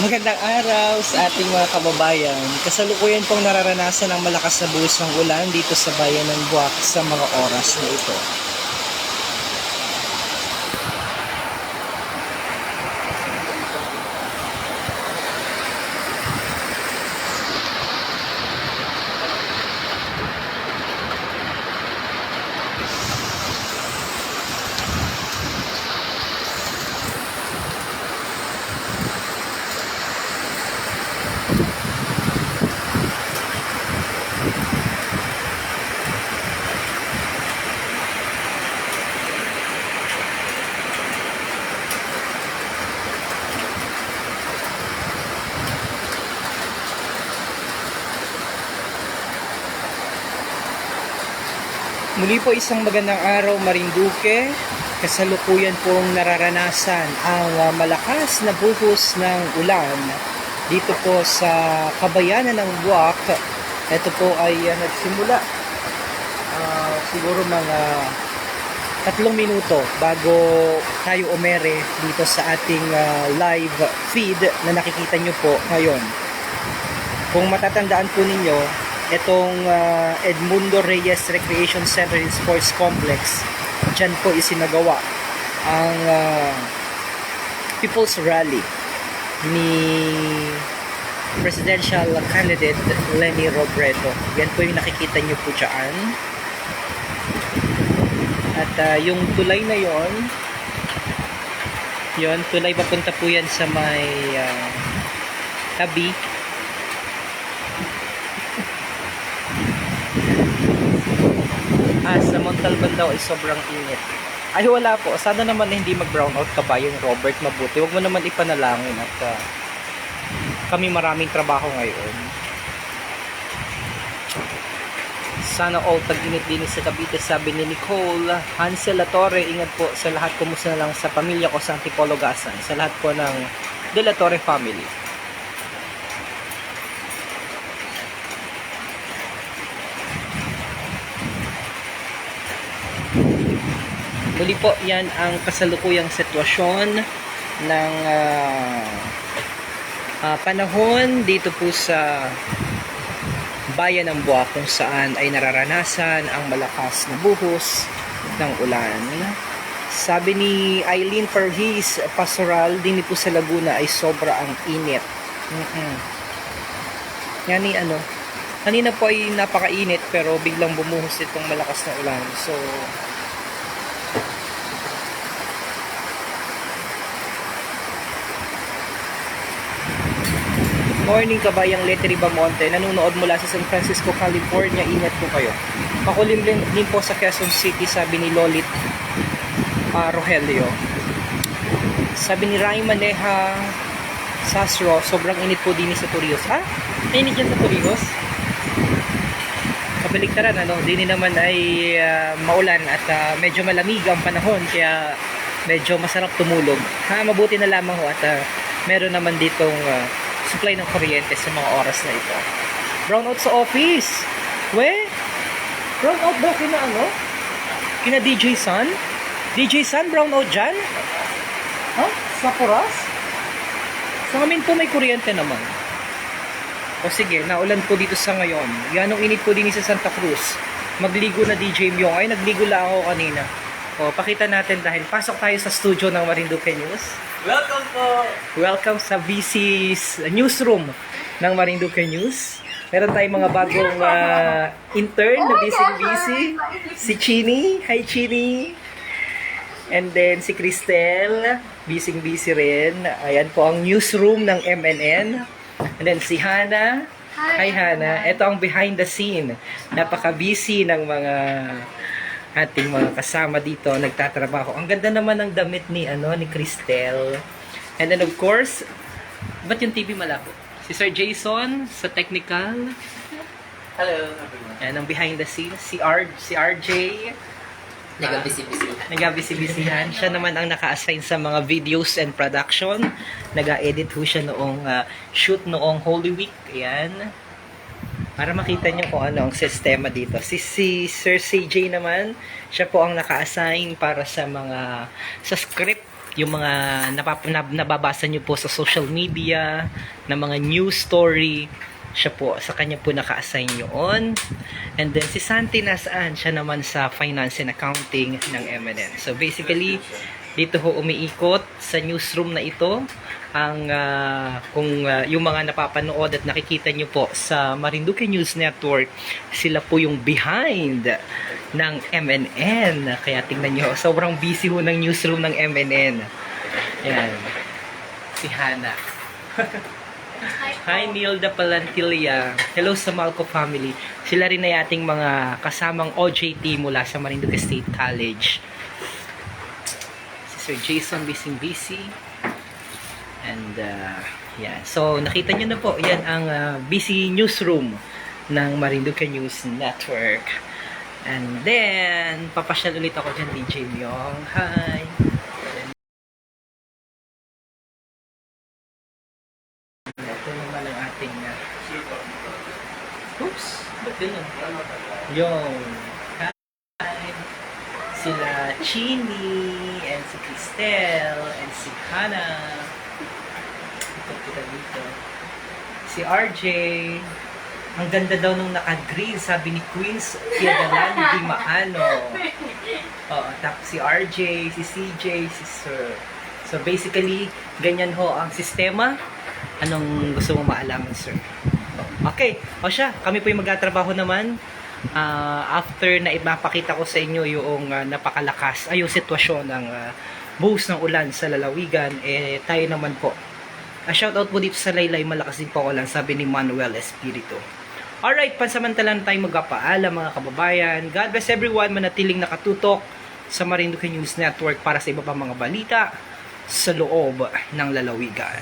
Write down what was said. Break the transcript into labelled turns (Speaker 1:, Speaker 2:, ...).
Speaker 1: Magandang araw sa ating mga kababayan. Kasalukuyan pong nararanasan ang malakas na buhos ng ulan dito sa bayan ng Buwak sa mga oras na ito. Muli po isang magandang araw Marinduque. Kasalukuyan pong nararanasan ang ah, malakas na buhos ng ulan dito po sa kabayanan ng Buwak. Ito po ay ah, nagsimula ah, siguro mga tatlong minuto bago tayo umere dito sa ating ah, live feed na nakikita nyo po ngayon. Kung matatandaan po ninyo, itong ah, Edmundo Reyes Recreation Center and Sports Complex, dyan po isinagawa ang ah, People's Rally ni presidential candidate Lenny Robredo. Yan po yung nakikita nyo po dyan. At ah, yung tulay na yon, yon tulay papunta po yan sa may ah, tabi Ah, sa Montalban daw ay sobrang init. Ay wala po. Sana naman hindi mag-brown out ka ba yung Robert mabuti. Huwag mo naman ipanalangin at ah, kami maraming trabaho ngayon. Sana all tag-init din sa Cavite, sabi ni Nicole. Hansel Latore, ingat po sa lahat. Kumusta na lang sa pamilya ko sa Antipolo Gasan. Sa lahat po ng De La Torre family. Muli po, yan ang kasalukuyang sitwasyon ng ah, ah, panahon dito po sa bayan ng Buwa kung saan ay nararanasan ang malakas na buhos ng ulan. Sabi ni Eileen Perhis, pastoral din po sa Laguna ay sobra ang init. Mhm. Yan ni ano, kanina po ay napakainit pero biglang bumuhos itong malakas na ulan. So, Morning kabayang Lettery Bamonte, nanonood mula sa San Francisco, California. Ingat po kayo. Makulimlim din po sa Quezon City, sabi ni Lolit ah, Rogelio. Sabi ni Rai Maneha Sasro, sobrang init po din sa Torrijos. Ha? Init yan sa Torrijos? Kabaliktaran, ano? Dini naman ay ah, maulan at ah, medyo malamig ang panahon, kaya medyo masarap tumulog. Ha, mabuti na lamang ho at ah, meron naman ditong ah, supply ng kuryente sa mga oras na ito. Brownout sa office. We? Brownout daw kina ano? Kina DJ Sun? DJ Sun, brownout dyan? Ha? Sa Puras? Sa amin po may kuryente naman. O sige, naulan po dito sa ngayon. Yanong init po din sa Santa Cruz. Magligo na DJ Myong. Ay, nagligo lang ako kanina. O, pakita natin dahil pasok tayo sa studio ng Marinduque News.
Speaker 2: Welcome po!
Speaker 1: Welcome sa VC's newsroom ng Marinduque News. Meron tayong mga bagong ah, intern na busy-busy. Si Chini. Hi, Chini. And then si Cristel. Busy-busy rin. Ayan po ang newsroom ng MNN. And then si Hana. Hi, Hana. Ito ang behind the scene. Napaka-busy ng mga ating mga kasama dito nagtatrabaho. Ang ganda naman ng damit ni ano ni Cristel. And then of course, ba't yung TV malabo? Si Sir Jason sa technical.
Speaker 2: Hello everyone.
Speaker 1: Yan ang behind the scenes. Si, R, si RJ.
Speaker 2: Nag-busy-busy.
Speaker 1: Nagabisi-bisihan. Siya naman ang naka-assign sa mga videos and production. Nag-edit ho siya noong ah, shoot noong Holy Week. Ayan. Para makita niyo kung ano ang sistema dito. Si, si Sir CJ naman, siya po ang naka-assign para sa mga sa script yung mga napap- nab- nababasa nyo po sa social media, na mga news story, siya po, sa kanya po naka-assign yun. And then si Santi nasaan? Siya naman sa finance and accounting ng MNN. So basically, dito ho umiikot sa newsroom na ito ang ah, kung ah, yung mga napapanood at nakikita nyo po sa Marinduque News Network, sila po yung behind ng MNN. Kaya tingnan nyo, sobrang busy ho ng newsroom ng MNN. Yan. Si Hana. Hi, Nilda Palantilla. Hello sa Malco family. Sila rin ay ating mga kasamang OJT mula sa Marinduque State College. Si Sir Jason Bising Busy. And, uh, yan. So, nakita nyo na po, yan ang uh, busy newsroom ng Marinduque News Network. And then, papasyal ulit ako dyan, DJ Myong. Hi! Ito naman ang ating uh, Oops! Ba't ganun? Yung Hi! Sila Chini and si Cristel and si Hannah. Ito kita dito. Si RJ. Ang ganda daw nung naka-green, sabi ni Queens, Piadalan, di maano. Oo, tapos si RJ, si CJ, si Sir. So basically, ganyan ho ang sistema. Anong gusto mo maalaman, sir? Okay, o siya, kami po yung magtatrabaho naman. Ah, after na ipapakita ko sa inyo yung ah, napakalakas, ay yung sitwasyon ng uh, buhos ng ulan sa lalawigan, eh tayo naman po. A shoutout po dito sa Laylay, malakas din po ulan, sabi ni Manuel Espiritu. Alright, pansamantalang tayo magpapaalam mga kababayan. God bless everyone, manatiling nakatutok sa Marinduque News Network para sa iba pang mga balita sa loob ng lalawigan.